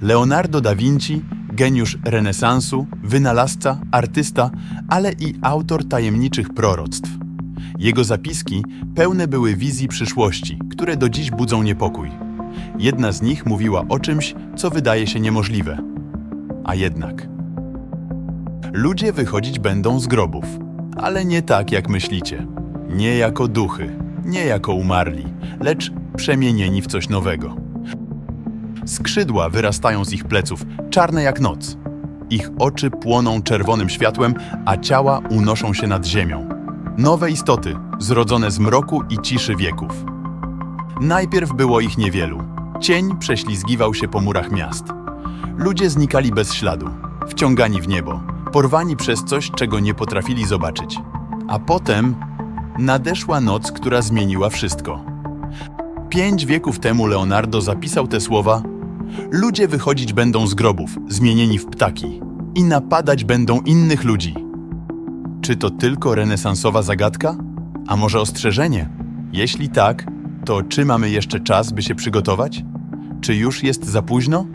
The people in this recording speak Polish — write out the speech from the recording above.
Leonardo da Vinci, geniusz renesansu, wynalazca, artysta, ale i autor tajemniczych proroctw. Jego zapiski pełne były wizji przyszłości, które do dziś budzą niepokój. Jedna z nich mówiła o czymś, co wydaje się niemożliwe. A jednak. Ludzie wychodzić będą z grobów, ale nie tak jak myślicie. Nie jako duchy, nie jako umarli, lecz przemienieni w coś nowego. Skrzydła wyrastają z ich pleców, czarne jak noc. Ich oczy płoną czerwonym światłem, a ciała unoszą się nad ziemią. Nowe istoty, zrodzone z mroku i ciszy wieków. Najpierw było ich niewielu. Cień prześlizgiwał się po murach miast. Ludzie znikali bez śladu, wciągani w niebo, porwani przez coś, czego nie potrafili zobaczyć. A potem nadeszła noc, która zmieniła wszystko. Pięć wieków temu Leonardo zapisał te słowa: Ludzie wychodzić będą z grobów, zmienieni w ptaki, i napadać będą innych ludzi. Czy to tylko renesansowa zagadka? A może ostrzeżenie? Jeśli tak, to czy mamy jeszcze czas, by się przygotować? Czy już jest za późno?